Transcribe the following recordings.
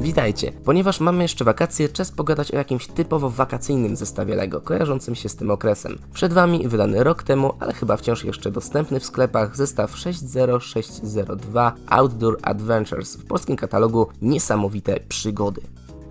Witajcie! Ponieważ mamy jeszcze wakacje, czas pogadać o jakimś typowo wakacyjnym zestawie LEGO, kojarzącym się z tym okresem. Przed Wami wydany rok temu, ale chyba wciąż jeszcze dostępny w sklepach zestaw 60602 Outdoor Adventures w polskim katalogu Niesamowite Przygody.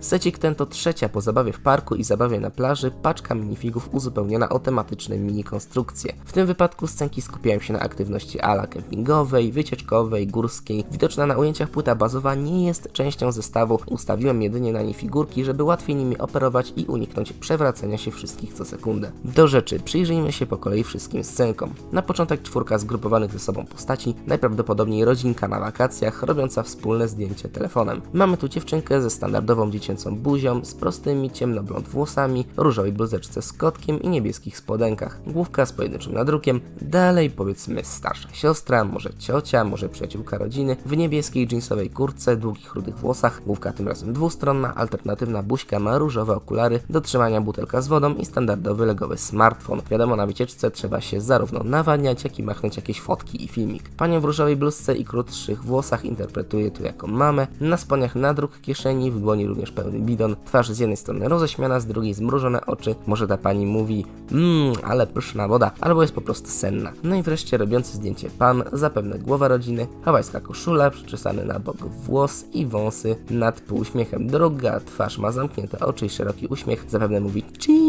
Secik ten to trzecia po zabawie w parku i zabawie na plaży paczka minifigów uzupełniona o tematyczne mini konstrukcje. W tym wypadku scenki skupiają się na aktywności ala kempingowej, wycieczkowej, górskiej. Widoczna na ujęciach płyta bazowa nie jest częścią zestawu. Ustawiłem jedynie na nie figurki, żeby łatwiej nimi operować i uniknąć przewracania się wszystkich co sekundę. Do rzeczy, przyjrzyjmy się po kolei wszystkim scenkom. Na początek czwórka zgrupowanych ze sobą postaci, najprawdopodobniej rodzinka na wakacjach, robiąca wspólne zdjęcie telefonem. Mamy tu dziewczynkę ze standardową dziecięcą buzią, z prostymi ciemnoblond włosami, różowej bluzeczce z kotkiem i niebieskich spodenkach. Główka z pojedynczym nadrukiem. Dalej powiedzmy starsza siostra, może ciocia, może przyjaciółka rodziny, w niebieskiej jeansowej kurtce, długich rudych włosach. Główka tym razem dwustronna, alternatywna buźka ma różowe okulary, do trzymania butelka z wodą i standardowy legowy smartfon. Wiadomo, na wycieczce trzeba się zarówno nawadniać, jak i machnąć jakieś fotki i filmik. Panią w różowej bluzce i krótszych włosach interpretuje tu jako mamę. Na spodniach nadruk kieszeni, w dłoni również pełny bidon, twarz z jednej strony roześmiana, z drugiej zmrużone oczy. Może ta pani mówi, mmm, ale pyszna woda, albo jest po prostu senna. No i wreszcie robiący zdjęcie pan, zapewne głowa rodziny, hawajska koszula, przyczesany na bok włos i wąsy nad półuśmiechem. Druga twarz ma zamknięte oczy i szeroki uśmiech, zapewne mówi cheese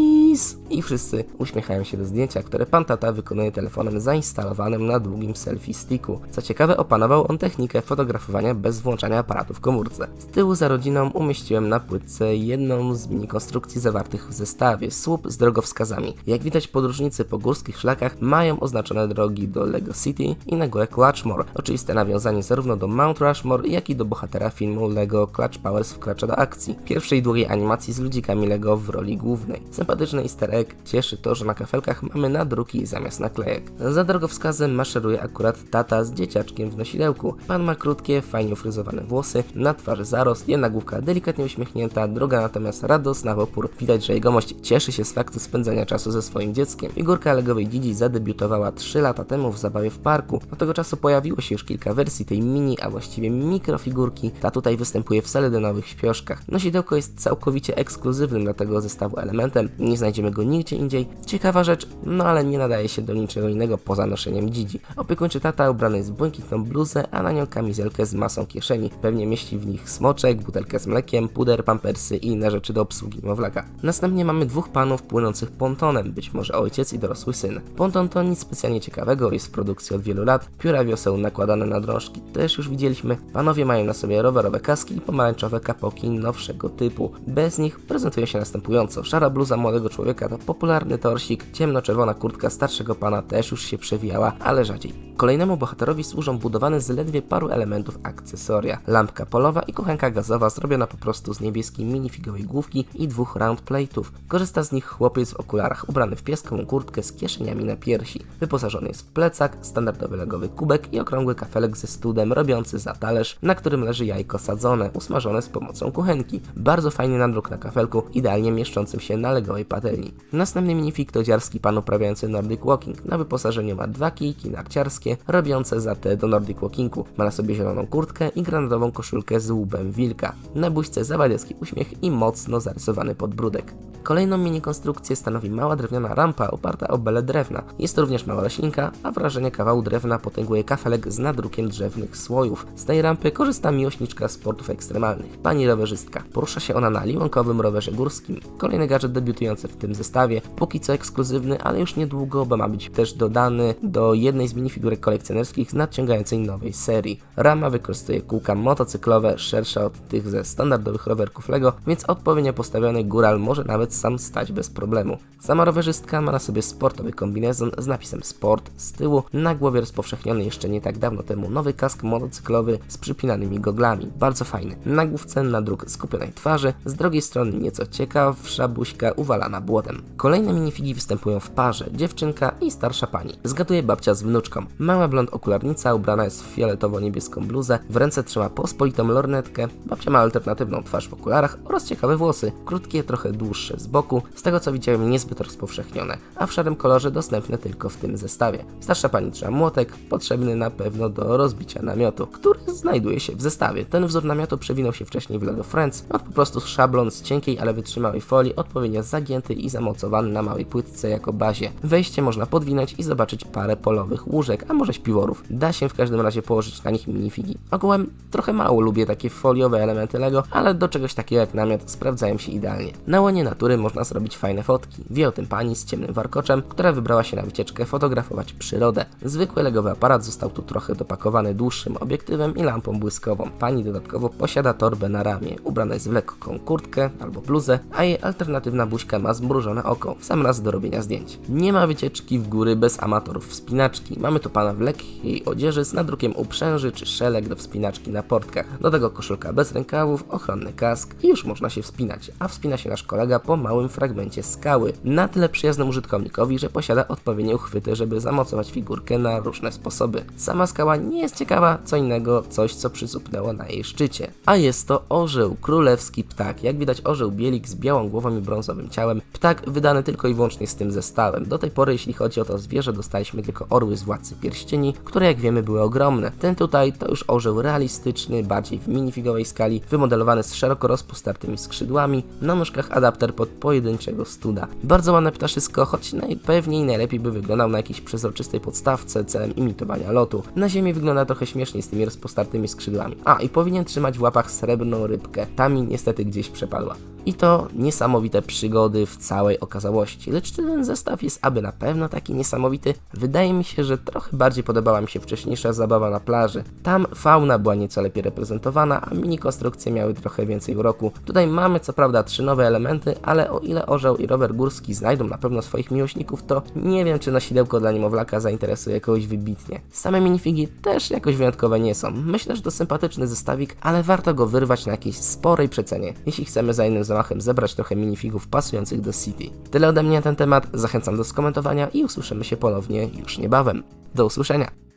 i wszyscy uśmiechają się do zdjęcia, które pan tata wykonuje telefonem zainstalowanym na długim selfie sticku. Co ciekawe, opanował on technikę fotografowania bez włączania aparatu w komórce. Z tyłu za rodziną umieściłem na płytce jedną z mini konstrukcji zawartych w zestawie, słup z drogowskazami. Jak widać podróżnicy po górskich szlakach mają oznaczone drogi do Lego City i na górę Clutchmore. Oczywiste nawiązanie zarówno do Mount Rushmore, jak i do bohatera filmu Lego Clutch Powers wkracza do akcji. Pierwszej długiej animacji z ludzikami Lego w roli głównej. Sympatyczny easter egg cieszy to, że na kafelkach mamy nadruki zamiast naklejek. Za drogowskazem maszeruje akurat tata z dzieciaczkiem w nosidełku. Pan ma krótkie, fajnie ufryzowane włosy, na twarzy zarost, jedna główka delikatnie uśmiechnięta, druga natomiast radosna w opór. Widać, że jegomość cieszy się z faktu spędzania czasu ze swoim dzieckiem. Figurka legowej Didi zadebiutowała 3 lata temu w zabawie w parku. Od tego czasu pojawiło się już kilka wersji tej mini, a właściwie mikrofigurki. Ta tutaj występuje w seledynowych śpioszkach. Nosidełko jest całkowicie ekskluzywnym dla tego zestawu elementem. Nie znajdziemy go nigdzie indziej. Ciekawa rzecz, no ale nie nadaje się do niczego innego poza noszeniem Didi. Opiekuńczy tata ubrany jest w błękitną bluzę, a na nią kamizelkę z masą kieszeni. Pewnie mieści w nich smoczek, butelkę z mlekiem, puder, pampersy i inne rzeczy do obsługi niemowlaka. Następnie mamy dwóch panów płynących pontonem, być może ojciec i dorosły syn. Ponton to nic specjalnie ciekawego, jest w produkcji od wielu lat. Pióra wioseł nakładane na drążki też już widzieliśmy. Panowie mają na sobie rowerowe kaski i pomarańczowe kapoki nowszego typu. Bez nich prezentują się następująco. Szara bluza młodego człowieka to popularny torsik, ciemno-czerwona kurtka starszego pana też już się przewijała, ale rzadziej. Kolejnemu bohaterowi służą budowane z ledwie paru elementów akcesoria. Lampka polowa i kuchenka gazowa zrobiona po prostu z niebieskiej minifigowej główki i dwóch round plate'ów. Korzysta z nich chłopiec w okularach, ubrany w pieskową kurtkę z kieszeniami na piersi. Wyposażony jest w plecak, standardowy legowy kubek i okrągły kafelek ze studem robiący za talerz, na którym leży jajko sadzone, usmażone z pomocą kuchenki. Bardzo fajny nadruk na kafelku, idealnie mieszczącym się na legowej patelni. Następny minifig to dziarski pan uprawiający Nordic Walking. Na wyposażeniu ma dwa kijki narciarskie, robiące za te do Nordic Walkingu. Ma na sobie zieloną kurtkę i granatową koszulkę z łubem wilka. Na buźce zawadiacki uśmiech i mocno zarysowany podbródek. Kolejną mini konstrukcję stanowi mała drewniana rampa oparta o belę drewna. Jest to również mała roślinka, a wrażenie kawału drewna potęguje kafelek z nadrukiem drzewnych słojów. Z tej rampy korzysta miłośniczka sportów ekstremalnych, pani rowerzystka. Porusza się ona na liwonkowym rowerze górskim. Kolejny gadżet debiutujący w tym zestawie, póki co ekskluzywny, ale już niedługo, bo ma być też dodany do jednej z minifigurek kolekcjonerskich z nadciągającej nowej serii. Rama wykorzystuje kółka motocyklowe, szersze od tych ze standardowych rowerków LEGO, więc odpowiednio postawiony góral może nawet sam stać bez problemu. Sama rowerzystka ma na sobie sportowy kombinezon z napisem Sport z tyłu, na głowie rozpowszechniony jeszcze nie tak dawno temu nowy kask motocyklowy z przypinanymi goglami. Bardzo fajny. Na główce skupionej twarzy, z drugiej strony nieco ciekawsza buźka uwalana błotem. Kolejne minifigi występują w parze, dziewczynka i starsza pani. Zgaduje babcia z wnuczką. Mała blond okularnica ubrana jest w fioletowo-niebieską bluzę, w ręce trzyma pospolitą lornetkę, babcia ma alternatywną twarz w okularach oraz ciekawe włosy, krótkie, trochę dłuższe z boku, z tego co widziałem niezbyt rozpowszechnione, a w szarym kolorze dostępne tylko w tym zestawie. Starsza pani trzyma młotek, potrzebny na pewno do rozbicia namiotu, który znajduje się w zestawie. Ten wzór namiotu przewinął się wcześniej w Lego Friends, od po prostu szablon z cienkiej, ale wytrzymałej folii, odpowiednio zagięty i zamocowany na małej płytce jako bazie. Wejście można podwinąć i zobaczyć parę polowych łóżek, a może śpiworów. Da się w każdym razie położyć na nich minifigi. Ogółem trochę mało lubię takie foliowe elementy Lego, ale do czegoś takiego jak namiot sprawdzają się idealnie. Na łonie natury można zrobić fajne fotki. Wie o tym pani z ciemnym warkoczem, która wybrała się na wycieczkę fotografować przyrodę. Zwykły legowy aparat został tu trochę dopakowany dłuższym obiektywem i lampą błyskową. Pani dodatkowo posiada torbę na ramię. Ubrana jest w lekką kurtkę albo bluzę, a jej alternatywna buźka ma zmrużone oko, w sam raz do robienia zdjęć. Nie ma wycieczki w góry bez amatorów wspinaczki. Mamy tu pana w lekkiej odzieży z nadrukiem uprzęży czy szelek do wspinaczki na portkach. Do tego koszulka bez rękawów, ochronny kask i już można się wspinać. A wspina się nasz kolega po małym fragmencie skały. Na tyle przyjaznym użytkownikowi, że posiada odpowiednie uchwyty, żeby zamocować figurkę na różne sposoby. Sama skała nie jest ciekawa, co innego coś, co przyzupnęło na jej szczycie. A jest to orzeł, królewski ptak. Jak widać orzeł bielik z białą głową i brązowym ciałem. Ptak wydany tylko i wyłącznie z tym zestawem. Do tej pory, jeśli chodzi o to zwierzę, dostaliśmy tylko orły z Władcy Pierścieni, które jak wiemy były ogromne. Ten tutaj to już orzeł realistyczny, bardziej w minifigowej skali, wymodelowany z szeroko rozpostartymi skrzydłami, na nóżkach adapter pod pojedynczego studa. Bardzo ładne ptaszysko, choć najpewniej najlepiej by wyglądał na jakiejś przezroczystej podstawce celem imitowania lotu. Na ziemi wygląda trochę śmieszniej z tymi rozpostartymi skrzydłami. A, i powinien trzymać w łapach srebrną rybkę. Ta mi niestety gdzieś przepadła. I to niesamowite przygody w całej okazałości. Lecz czy ten zestaw jest aby na pewno taki niesamowity? Wydaje mi się, że trochę bardziej podobała mi się wcześniejsza zabawa na plaży. Tam fauna była nieco lepiej reprezentowana, a mini konstrukcje miały trochę więcej uroku. Tutaj mamy co prawda trzy nowe elementy, ale o ile orzeł i rower górski znajdą na pewno swoich miłośników, to nie wiem czy nosidełko dla niemowlaka zainteresuje kogoś wybitnie. Same minifigi też jakoś wyjątkowe nie są. Myślę, że to sympatyczny zestawik, ale warto go wyrwać na jakiejś sporej przecenie, jeśli chcemy za innym zamachem zebrać trochę minifigów pasujących do City. Tyle ode mnie na ten temat, zachęcam do skomentowania i usłyszymy się ponownie już niebawem. Do usłyszenia!